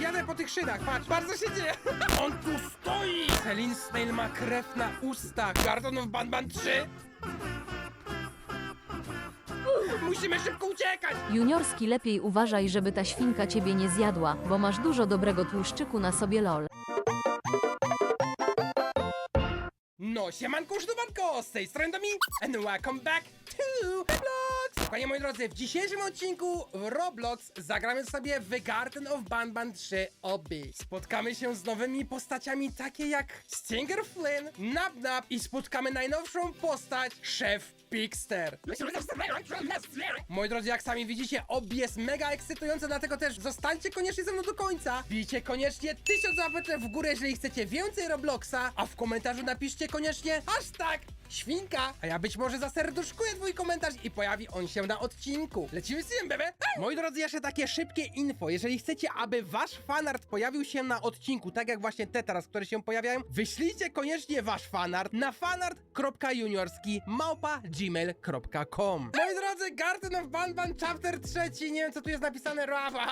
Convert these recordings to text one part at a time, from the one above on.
Jadę po tych szynach, patrz, co się dzieje! On tu stoi! Celine Snail ma krew na ustach. Garden of Banban 3? Musimy szybko uciekać! Juniorski lepiej uważaj, żeby ta świnka ciebie nie zjadła, bo masz dużo dobrego tłuszczyku na sobie lol. No, siemanko, sztubanko, z tej strony Domi, and welcome back to Roblox! Panie moi drodzy, w dzisiejszym odcinku w Roblox zagramy sobie w Garden of Banban 3 Obi. Spotkamy się z nowymi postaciami takie jak Stinger Flynn, Nap Nap i spotkamy najnowszą postać, Szef Pixter. Moi drodzy, jak sami widzicie, Obi jest mega ekscytujące, dlatego też zostańcie koniecznie ze mną do końca. Bijcie koniecznie tysiąc łapeczek w górę, jeżeli chcecie więcej Robloxa, a w komentarzu napiszcie koniecznie hashtag świnka, a ja być może zaserduszkuję twój komentarz i pojawi on się na odcinku. Lecimy z tym, bebe! Moi drodzy, jeszcze takie szybkie info. Jeżeli chcecie, aby wasz fanart pojawił się na odcinku, tak jak właśnie te teraz, które się pojawiają, wyślijcie koniecznie wasz fanart na fanart.juniorski gmail.com Moi drodzy, Garden of Banban chapter trzeci, nie wiem co tu jest napisane, Rafa,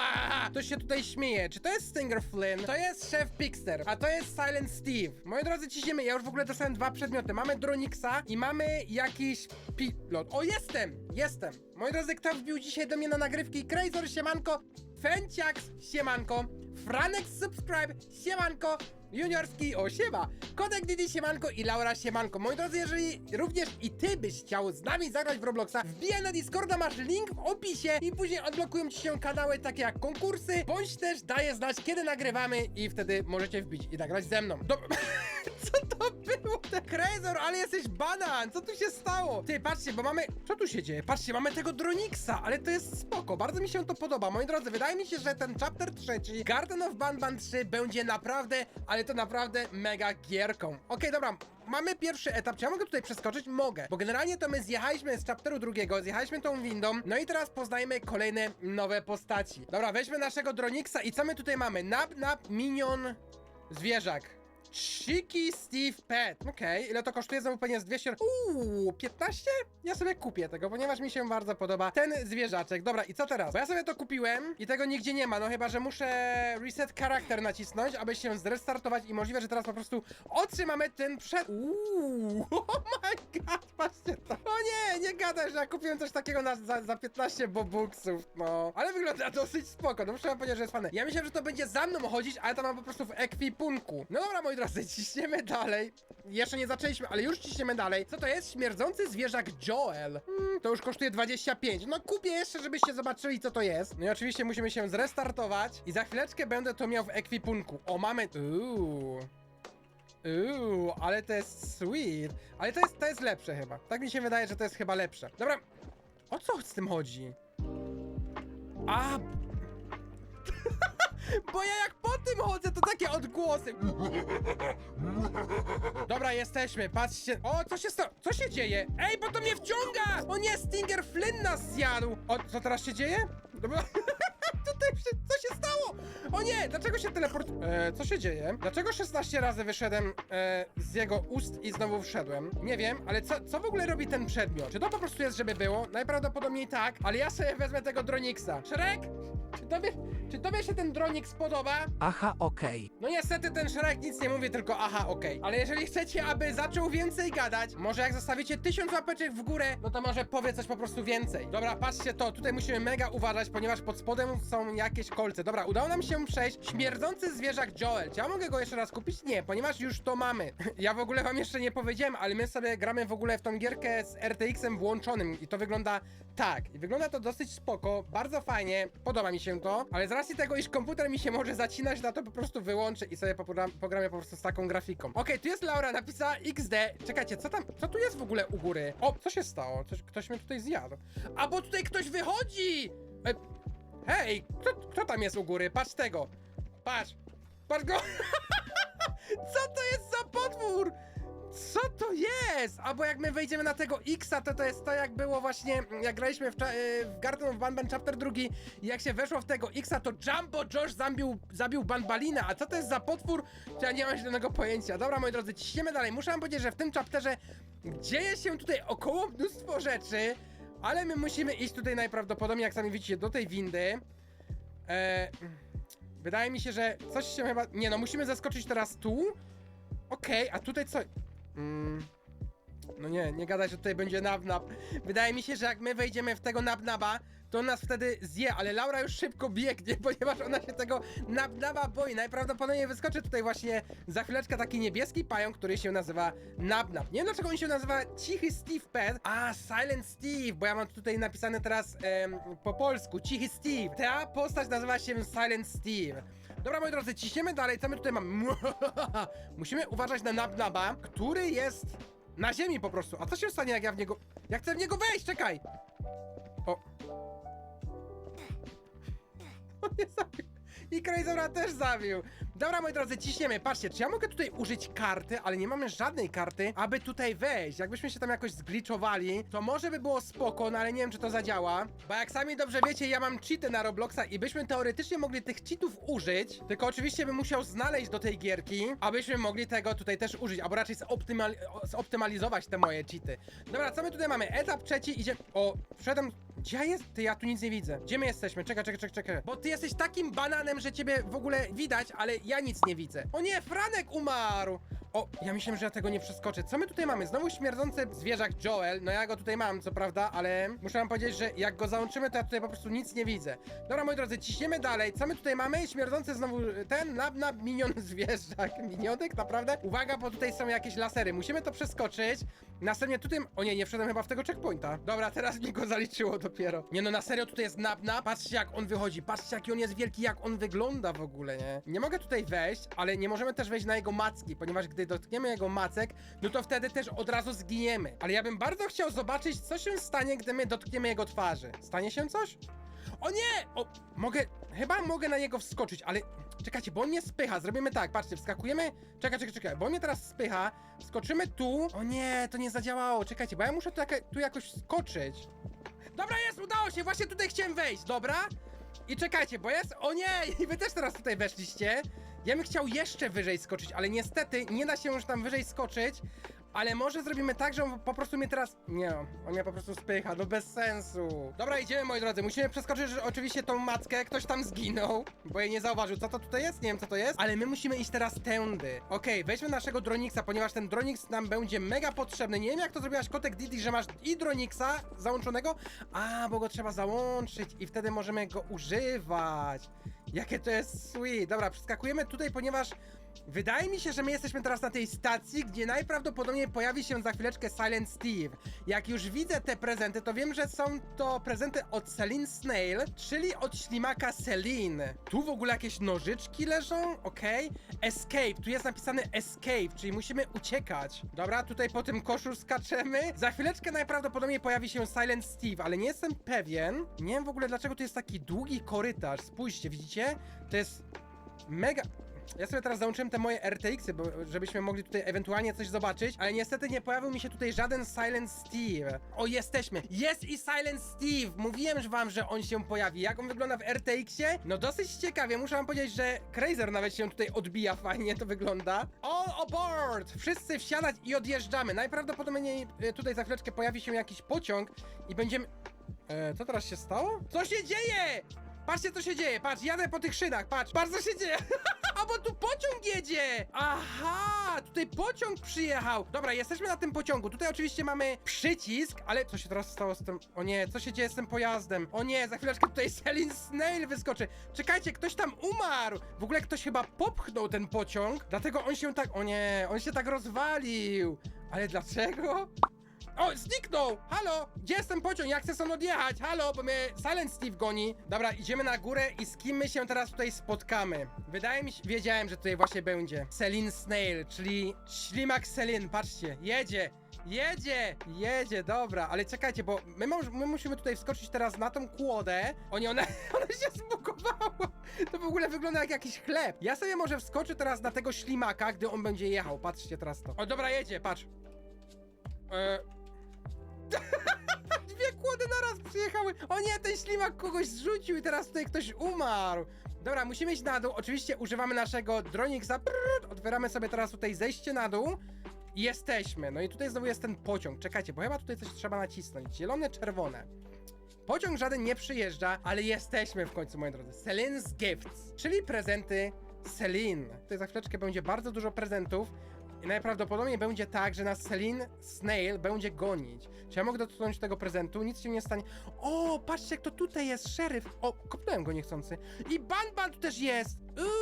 ktoś się tutaj śmieje. Czy to jest Stinger Flynn? To jest Szef Pixter, a to jest Silent Steve. Moi drodzy, ciśniemy, ja już w ogóle dostałem dwa przedmioty. Mamy Dronixa i mamy jakiś pilot. O, jestem! Jestem! Moi drodzy, kto wbił dzisiaj do mnie na nagrywki? Krajzor, siemanko! Fenciax, siemanko! Franek, subscribe, siemanko! Juniorski, o siema! Kodek Didi, siemanko i Laura, siemanko. Moi drodzy, jeżeli również i ty byś chciał z nami zagrać w Robloxa, wbijaj na Discorda, masz link w opisie i później odblokują ci się kanały takie jak konkursy, bądź też daję znać, kiedy nagrywamy i wtedy możecie wbić i nagrać ze mną. Dobra. Co to było? Krezor, ale jesteś banan! Co tu się stało? Ty, patrzcie, bo mamy... Co tu się dzieje? Patrzcie, mamy tego Dronixa, ale to jest spoko, bardzo mi się to podoba. Moi drodzy, wydaje mi się, że ten chapter trzeci, Garden of Banban 3 będzie naprawdę, ale to naprawdę mega gierką. Okej, dobra, mamy pierwszy etap. Czy ja mogę tutaj przeskoczyć? Mogę, bo generalnie to my zjechaliśmy z chapteru drugiego, zjechaliśmy tą windą, no i teraz poznajmy kolejne nowe postaci. Dobra, weźmy naszego Dronixa i co my tutaj mamy? Nap, nap, minion, zwierzak. Cheeky Steve Pet. Okej, ile to kosztuje? Znowu pewnie z 200. Uuu, 15? Ja sobie kupię tego, ponieważ mi się bardzo podoba ten zwierzaczek. Dobra, i co teraz? Bo ja sobie to kupiłem i tego nigdzie nie ma, no chyba, że muszę reset charakter nacisnąć, aby się zrestartować i możliwe, że teraz po prostu otrzymamy ten przed... Uuu, oh my god, patrzcie to. O nie, nie gadaj, że ja kupiłem coś takiego na, za, za 15 bobuksów, no. Ale wygląda dosyć spoko, no muszę wam powiedzieć, że jest fajne. Ja myślałem, że to będzie za mną chodzić, ale to mam po prostu w ekwipunku. No dobra, moi drodzy, ciśniemy dalej. Jeszcze nie zaczęliśmy, ale już ciśniemy dalej. Co to jest? Śmierdzący zwierzak Joel. Hmm, to już kosztuje 25. No kupię jeszcze, żebyście zobaczyli, co to jest. No i oczywiście musimy się zrestartować i za chwileczkę będę to miał w ekwipunku. O, mamy... Uuu. Uuu, ale to jest sweet. Ale to jest, to jest lepsze chyba. Tak mi się wydaje, że to jest chyba lepsze. Dobra, o co z tym chodzi? A... Bo ja jak po tym chodzę, to takie odgłosy. Dobra, jesteśmy, patrzcie. O, co się stało? Co się dzieje? Ej, bo to mnie wciąga! O nie, Stinger Flynn nas zjadł! O, co teraz się dzieje? Dobra. Tutaj się, co się stało? O nie, dlaczego się teleport... E, co się dzieje? Dlaczego 16 razy wyszedłem e, z jego ust i znowu wszedłem? Nie wiem, ale co, co w ogóle robi ten przedmiot? Czy to po prostu jest, żeby było? Najprawdopodobniej tak, ale ja sobie wezmę tego Dronixa. Shrek? Czy tobie, czy tobie się ten Dronix podoba? Aha, okej. No niestety ten Shrek nic nie mówi, tylko aha, okej. Ale jeżeli chcecie, aby zaczął więcej gadać, może jak zostawicie tysiąc łapeczek w górę, no to może powie coś po prostu więcej. Dobra, patrzcie to, tutaj musimy mega uważać, ponieważ pod spodem są jakieś kolce. Dobra, udało nam się przejść. Śmierdzący zwierzak Joel. Czy ja mogę go jeszcze raz kupić? Nie, ponieważ już to mamy. ja w ogóle wam jeszcze nie powiedziałem, ale my sobie gramy w ogóle w tą gierkę z RTX-em włączonym i to wygląda tak. I wygląda to dosyć spoko, bardzo fajnie, podoba mi się to, ale z racji tego, iż komputer mi się może zacinać, na to po prostu wyłączę i sobie pogram, pogramy po prostu z taką grafiką. Okej, tu jest Laura, napisała XD. Czekajcie, co tam, co tu jest w ogóle u góry? O, co się stało? Coś, ktoś mnie tutaj zjadł. A, bo tutaj ktoś wychodzi! E, hej, kto, kto tam jest u góry? Patrz tego. Patrz. Patrz go. co to jest za potwór? Co to jest? Albo jak my wejdziemy na tego Xa, to to jest to jak było właśnie, jak graliśmy w, y, w Garden of Banban Chapter 2 i jak się weszło w tego Xa, to Jumbo Josh zabił, zabił Banbalina, a co to jest za potwór? To ja nie mam zielonego pojęcia. Dobra, moi drodzy, ciśniemy dalej. Muszę wam powiedzieć, że w tym chapterze dzieje się tutaj około mnóstwo rzeczy, ale my musimy iść tutaj najprawdopodobniej, jak sami widzicie, do tej windy. Eee... Wydaje mi się, że coś się chyba... Nie no, musimy zaskoczyć teraz tu. Okej, a tutaj co? Mm. No nie, nie gadać, że tutaj będzie nab-nab. Wydaje mi się, że jak my wejdziemy w tego nab-naba, to on nas wtedy zje, ale Laura już szybko biegnie, ponieważ ona się tego nab-naba boi. Najprawdopodobniej wyskoczy tutaj właśnie za chwileczkę taki niebieski pająk, który się nazywa nab-nab. Nie wiem dlaczego on się nazywa Cichy Steve Pet, a Silent Steve, bo ja mam tutaj napisane teraz em, po polsku, Cichy Steve. Ta postać nazywa się Silent Steve. Dobra, moi drodzy, ciśniemy dalej. Co my tutaj mamy? Musimy uważać na nab-naba, który jest na ziemi po prostu. A co się stanie, jak ja w niego... Jak chcę w niego wejść? Czekaj! O. On zabił. I Crazora też zabił. Dobra, moi drodzy, ciśniemy. Patrzcie, czy ja mogę tutaj użyć karty, ale nie mamy żadnej karty, aby tutaj wejść. Jakbyśmy się tam jakoś zgliczowali, to może by było spoko, no ale nie wiem, czy to zadziała. Bo jak sami dobrze wiecie, ja mam cheaty na Robloxa i byśmy teoretycznie mogli tych cheatów użyć, tylko oczywiście bym musiał znaleźć do tej gierki, abyśmy mogli tego tutaj też użyć, albo raczej zoptymal zoptymalizować te moje cheaty. Dobra, co my tutaj mamy? Etap trzeci idzie... O, wszedłem... Gdzie ja jest? Ty, ja tu nic nie widzę. Gdzie my jesteśmy? Czekaj, czekaj, czekaj, czekaj. Bo ty jesteś takim bananem, że ciebie w ogóle widać, ale ja nic nie widzę. O nie, Franek umarł! O, ja myślałem, że ja tego nie przeskoczę. Co my tutaj mamy? Znowu śmierdzący zwierzak Joel. No ja go tutaj mam, co prawda, ale muszę wam powiedzieć, że jak go załączymy, to ja tutaj po prostu nic nie widzę. Dobra, moi drodzy, ciśniemy dalej. Co my tutaj mamy? Śmierdzący znowu ten, nab, nab, minion zwierzak. Minionek, naprawdę? Uwaga, bo tutaj są jakieś lasery. Musimy to przeskoczyć. Następnie tutaj... O nie, nie wszedłem chyba w tego checkpointa. Dobra, teraz mi go zaliczyło dopiero. Nie no, na serio tutaj jest nabna. Patrzcie jak on wychodzi. Patrzcie jaki on jest wielki, jak on wygląda w ogóle, nie? Nie mogę tutaj wejść, ale nie możemy też wejść na jego macki, ponieważ gdy dotkniemy jego macek, no to wtedy też od razu zginiemy. Ale ja bym bardzo chciał zobaczyć, co się stanie, gdy my dotkniemy jego twarzy. Stanie się coś? O nie! O, mogę, chyba mogę na niego wskoczyć, ale czekajcie, bo on mnie spycha. Zrobimy tak, patrzcie, wskakujemy. Czekaj, czekaj, czekaj, bo on mnie teraz spycha. Skoczymy tu. O nie, to nie zadziałało. Czekajcie, bo ja muszę tu, jaka- tu jakoś skoczyć. Dobra, jest, udało się, właśnie tutaj chciałem wejść, dobra? I czekajcie, bo jest, o nie, i wy też teraz tutaj weszliście. Ja bym chciał jeszcze wyżej skoczyć, ale niestety nie da się już tam wyżej skoczyć. Ale może zrobimy tak, że on po prostu mnie teraz... Nie, on mnie po prostu spycha, no bez sensu. Dobra, idziemy moi drodzy, musimy przeskoczyć że oczywiście tą mackę, ktoś tam zginął, bo jej nie zauważył. Co to tutaj jest? Nie wiem co to jest, ale my musimy iść teraz tędy. Okej, weźmy naszego Dronixa, ponieważ ten Dronix nam będzie mega potrzebny. Nie wiem jak to zrobiłaś kotek Didi, że masz i Dronixa załączonego, a, bo go trzeba załączyć i wtedy możemy go używać. Jakie to jest sweet. Dobra, przeskakujemy tutaj, ponieważ wydaje mi się, że my jesteśmy teraz na tej stacji, gdzie najprawdopodobniej pojawi się za chwileczkę Silent Steve. Jak już widzę te prezenty, to wiem, że są to prezenty od Celine Snail, czyli od ślimaka Celine. Tu w ogóle jakieś nożyczki leżą, okej. Escape, tu jest napisane escape, czyli musimy uciekać. Dobra, tutaj po tym koszu skaczemy. Za chwileczkę najprawdopodobniej pojawi się Silent Steve, ale nie jestem pewien. Nie wiem w ogóle dlaczego tu jest taki długi korytarz. Spójrzcie, widzicie? To jest mega... Ja sobie teraz załączyłem te moje RTX-y, bo żebyśmy mogli tutaj ewentualnie coś zobaczyć, ale niestety nie pojawił mi się tutaj żaden Silent Steve. O, jesteśmy! Jest i Silent Steve! Mówiłem że wam, że on się pojawi. Jak on wygląda w RTX-ie? No dosyć ciekawie, muszę wam powiedzieć, że Crazer nawet się tutaj odbija, fajnie to wygląda. All aboard! Wszyscy wsiadać i odjeżdżamy. Najprawdopodobniej e, tutaj za chwileczkę pojawi się jakiś pociąg i będziemy... E, co teraz się stało? Co się dzieje? Patrzcie, co się dzieje, patrz, jadę po tych szynach, patrz, co się dzieje. A bo tu pociąg jedzie! Aha, tutaj pociąg przyjechał. Dobra, jesteśmy na tym pociągu. Tutaj oczywiście mamy przycisk, ale co się teraz stało z tym? O nie, co się dzieje z tym pojazdem? O nie, za chwileczkę tutaj Selin Snail wyskoczy. Czekajcie, ktoś tam umarł. W ogóle ktoś chyba popchnął ten pociąg, dlatego on się tak... O nie, on się tak rozwalił. Ale dlaczego? O, zniknął! Halo! Gdzie jest ten pociąg? Ja chcę stąd odjechać! Halo, bo mnie Silent Steve goni. Dobra, idziemy na górę i z kim my się teraz tutaj spotkamy? Wydaje mi się... Wiedziałem, że tutaj właśnie będzie. Celine Snail, czyli ślimak Celine. Patrzcie, jedzie! Jedzie! Jedzie, dobra, ale czekajcie, bo my, my musimy tutaj wskoczyć teraz na tą kłodę. O nie, ona, ona się zbugowała! To w ogóle wygląda jak jakiś chleb. Ja sobie może wskoczę teraz na tego ślimaka, gdy on będzie jechał. Patrzcie teraz to. O, dobra, jedzie, patrz. E, ślimak kogoś zrzucił i teraz tutaj ktoś umarł! Dobra, musimy iść na dół. Oczywiście używamy naszego. Brrr, Otwieramy sobie teraz tutaj zejście na dół. Jesteśmy. No i tutaj znowu jest ten pociąg. Czekajcie, bo chyba tutaj coś trzeba nacisnąć. Zielone, czerwone. Pociąg żaden nie przyjeżdża, ale jesteśmy w końcu, moi drodzy. Celine's Gifts, czyli prezenty Celine. Tutaj za chwileczkę będzie bardzo dużo prezentów. I najprawdopodobniej będzie tak, że nas Celine Snail będzie gonić. Czy ja mogę dotknąć tego prezentu? Nic się nie stanie. O, patrzcie, kto tutaj jest, szeryf. O, kopnąłem go niechcący. I Banban tu też jest.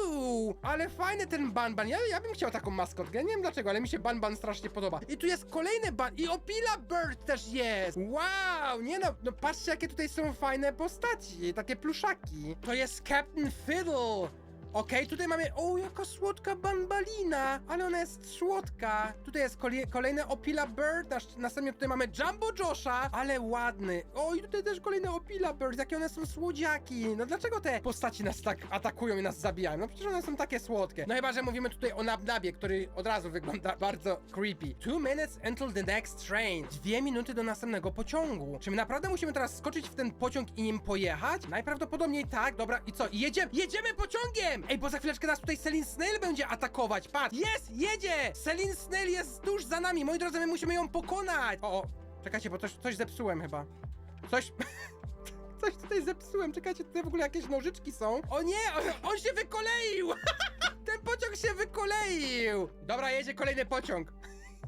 Uuu, ale fajny ten Banban. Ja, ja bym chciał taką maskotkę. Nie wiem dlaczego, ale mi się Banban strasznie podoba. I tu jest kolejny ban. I Opila Bird też jest. Wow, nie no, no patrzcie, jakie tutaj są fajne postaci. Takie pluszaki. To jest Captain Fiddle. Okej, tutaj mamy. O, jaka słodka bambalina! Ale ona jest słodka. Tutaj jest kole- kolejny Opila Bird. nasz- Następnie tutaj mamy Jumbo Josha, ale ładny. O, i tutaj też kolejny Opila Bird. Jakie one są słodziaki. No dlaczego te postaci nas tak atakują i nas zabijają? No przecież one są takie słodkie. No chyba, że mówimy tutaj o Nabnabie, który od razu wygląda bardzo creepy. Two minutes until the next train. Dwie minuty do następnego pociągu. Czy my naprawdę musimy teraz skoczyć w ten pociąg i nim pojechać? Najprawdopodobniej tak. Dobra, i co? I jedziemy? Jedziemy pociągiem! Ej, bo za chwileczkę nas tutaj Celine Snail będzie atakować. Patrz! Jest! Jedzie! Celine Snail jest tuż za nami. Moi drodzy, my musimy ją pokonać. O, o. Czekajcie, bo coś, coś zepsułem chyba. Coś... Coś tutaj zepsułem, czekajcie, tutaj w ogóle jakieś nożyczki są. O nie, on, on się wykoleił! Ten pociąg się wykoleił! Dobra, jedzie kolejny pociąg.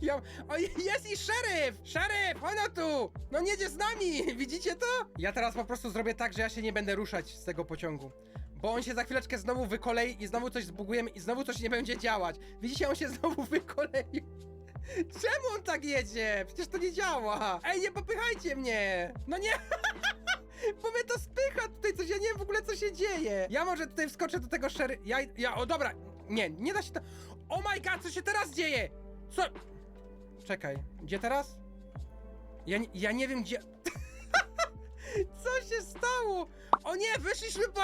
Ja, o, jest i szeryf! Szeryf, no tu! No nie jedzie z nami, widzicie to? Ja teraz po prostu zrobię tak, że ja się nie będę ruszać z tego pociągu. Bo on się za chwileczkę znowu wykolei i znowu coś zbugujemy i znowu coś nie będzie działać. Widzicie, on się znowu wykoleił. Czemu on tak jedzie? Przecież to nie działa. Ej, nie popychajcie mnie! No nie! Bo mnie to spycha tutaj coś, ja nie wiem w ogóle co się dzieje. Ja może tutaj wskoczę do tego szery... Ja, ja, o dobra. Nie, nie da się to... Oh my god, co się teraz dzieje? Co? Czekaj, gdzie teraz? Ja, ja nie wiem gdzie... Co się stało? O nie, wyszliśmy po...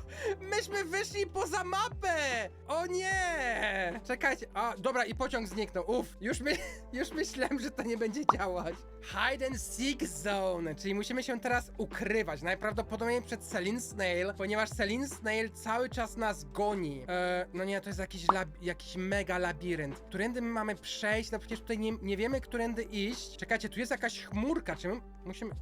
Myśmy wyszli poza mapę! O nie! Czekajcie, a dobra i pociąg zniknął. Uff, już, my, już myślałem, że to nie będzie działać. Hide and seek zone, czyli musimy się teraz ukrywać. Najprawdopodobniej przed Celine Snail, ponieważ Celine Snail cały czas nas goni. E, no nie, to jest jakiś, lab, jakiś mega labirynt. Którędy my mamy przejść? No przecież tutaj nie, nie wiemy, którędy iść. Czekajcie, tu jest jakaś chmurka, czy my musimy...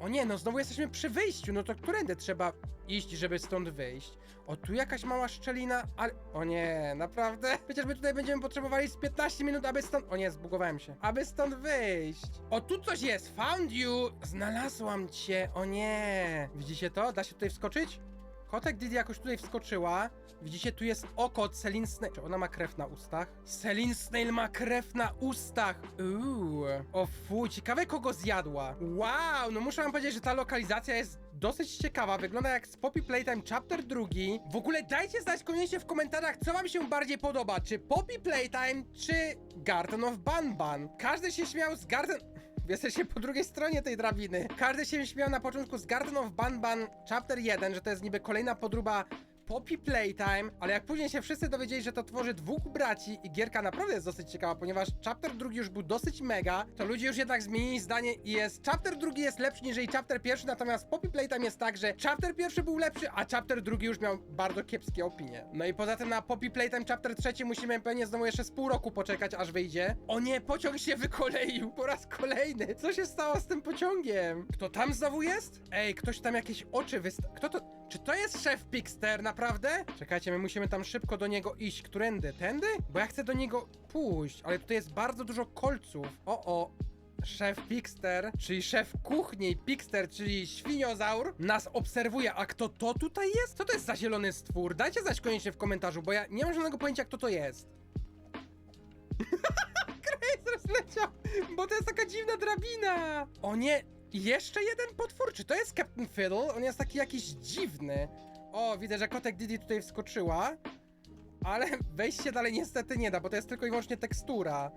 O nie, no znowu jesteśmy przy wyjściu, no to którędy trzeba iść, żeby stąd wyjść? O, tu jakaś mała szczelina, ale... O nie, naprawdę? Przecież my tutaj będziemy potrzebowali z 15 minut, aby stąd... O nie, zbugowałem się. Aby stąd wyjść. O, tu coś jest! Found you! Znalazłam cię, o nie! Widzicie to? Da się tutaj wskoczyć? Kotek Didi jakoś tutaj wskoczyła. Widzicie, tu jest oko Celine Snail. Czy ona ma krew na ustach? Celine Snail ma krew na ustach. Uuu. O fu, ciekawe kogo zjadła. Wow, no muszę wam powiedzieć, że ta lokalizacja jest dosyć ciekawa. Wygląda jak z Poppy Playtime Chapter 2. W ogóle dajcie znać koniecznie w komentarzach, co wam się bardziej podoba. Czy Poppy Playtime, czy Garden of Banban. Każdy się śmiał z Garden... Jesteście po drugiej stronie tej drabiny. Każdy się śmiał na początku z Garden of Banban Chapter 1, że to jest niby kolejna podróba Poppy Playtime, ale jak później się wszyscy dowiedzieli, że to tworzy dwóch braci i gierka naprawdę jest dosyć ciekawa, ponieważ chapter drugi już był dosyć mega, to ludzie już jednak zmienili zdanie i jest chapter drugi jest lepszy niż chapter pierwszy, natomiast Poppy Playtime jest tak, że chapter pierwszy był lepszy, a chapter drugi już miał bardzo kiepskie opinie. No i poza tym na Poppy Playtime chapter trzeci musimy pewnie znowu jeszcze z pół roku poczekać, aż wyjdzie. O nie, pociąg się wykoleił po raz kolejny. Co się stało z tym pociągiem? Kto tam znowu jest? Ej, ktoś tam jakieś oczy wysta... Kto to... Czy to jest szef Pixter, naprawdę? Czekajcie, my musimy tam szybko do niego iść. Którędy? Tędy? Bo ja chcę do niego pójść, ale tutaj jest bardzo dużo kolców. O, o. Szef Pixter, czyli szef kuchni Pixter, czyli świniozaur, nas obserwuje. A kto to tutaj jest? Co to jest za zielony stwór? Dajcie znać koniecznie w komentarzu, bo ja nie mam żadnego pojęcia, kto to jest. Kracer zleciał, bo to jest taka dziwna drabina. O nie, jeszcze jeden potwór. Czy to jest Captain Fiddle? On jest taki jakiś dziwny. O, widzę, że kotek Didi tutaj wskoczyła. Ale wejść się dalej niestety nie da, bo to jest tylko i wyłącznie tekstura.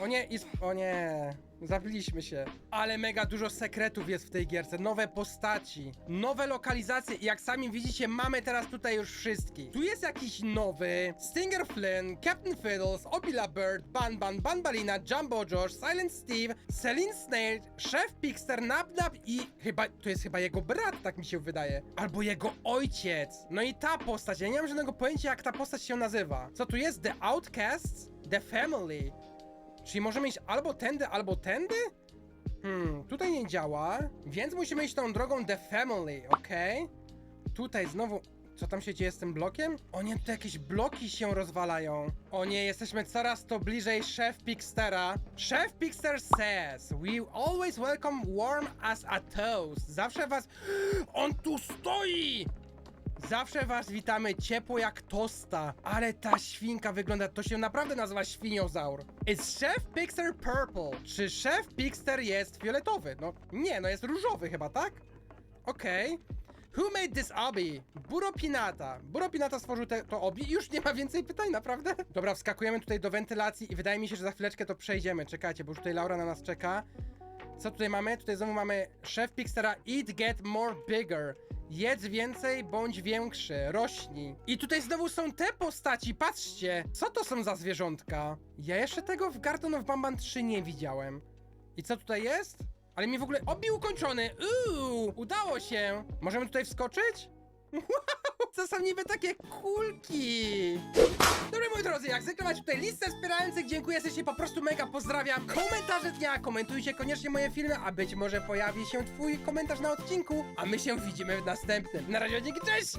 O nie, i o nie, zabiliśmy się. Ale mega dużo sekretów jest w tej gierce, nowe postaci, nowe lokalizacje i jak sami widzicie, mamy teraz tutaj już wszystkich. Tu jest jakiś nowy, Stinger Flynn, Captain Fiddles, Opila Bird, Ban Ban, Banbalina, Jumbo Josh, Silent Steve, Celine Snail, Szef Pixter, Nabnab i chyba, to jest chyba jego brat, tak mi się wydaje. Albo jego ojciec. No i ta postać, ja nie mam żadnego pojęcia jak ta postać się nazywa. Co tu jest? The Outcasts? The Family. Czyli możemy iść albo tędy, albo tędy? Hmm, tutaj nie działa, więc musimy iść tą drogą The Family, okej? Tutaj znowu... Co tam się dzieje z tym blokiem? O nie, tu jakieś bloki się rozwalają. O nie, jesteśmy coraz to bliżej Chef Pixtera. Chef Pixter says, we always welcome warm as a toast. Zawsze was... On tu stoi! Zawsze was witamy ciepło jak tosta. Ale ta świnka wygląda, to się naprawdę nazywa świniozaur. Is Chef Pixter purple? Czy Chef Pixter jest fioletowy? No nie, no jest różowy chyba, tak? Okej. Who made this obi? Buro Pinata. Buro Pinata stworzył te, to obi już nie ma więcej pytań, naprawdę? Dobra, wskakujemy tutaj do wentylacji i wydaje mi się, że za chwileczkę to przejdziemy. Czekajcie, bo już tutaj Laura na nas czeka. Co tutaj mamy? Tutaj znowu mamy szef Pixtera Eat Get More Bigger. Jedz więcej bądź większy, rośnij. I tutaj znowu są te postaci, patrzcie! Co to są za zwierzątka? Ja jeszcze tego w Garden of Bamban 3 nie widziałem. I co tutaj jest? Ale mi w ogóle obi ukończony! Uuu, udało się! Możemy tutaj wskoczyć? To są niby takie kulki! Dobry moi drodzy, jak macie tutaj listę wspierających, dziękuję serdecznie, po prostu mega pozdrawiam. Komentarze dnia, komentujcie koniecznie moje filmy, a być może pojawi się twój komentarz na odcinku, a my się widzimy w następnym. Na razie, dzięki, cześć!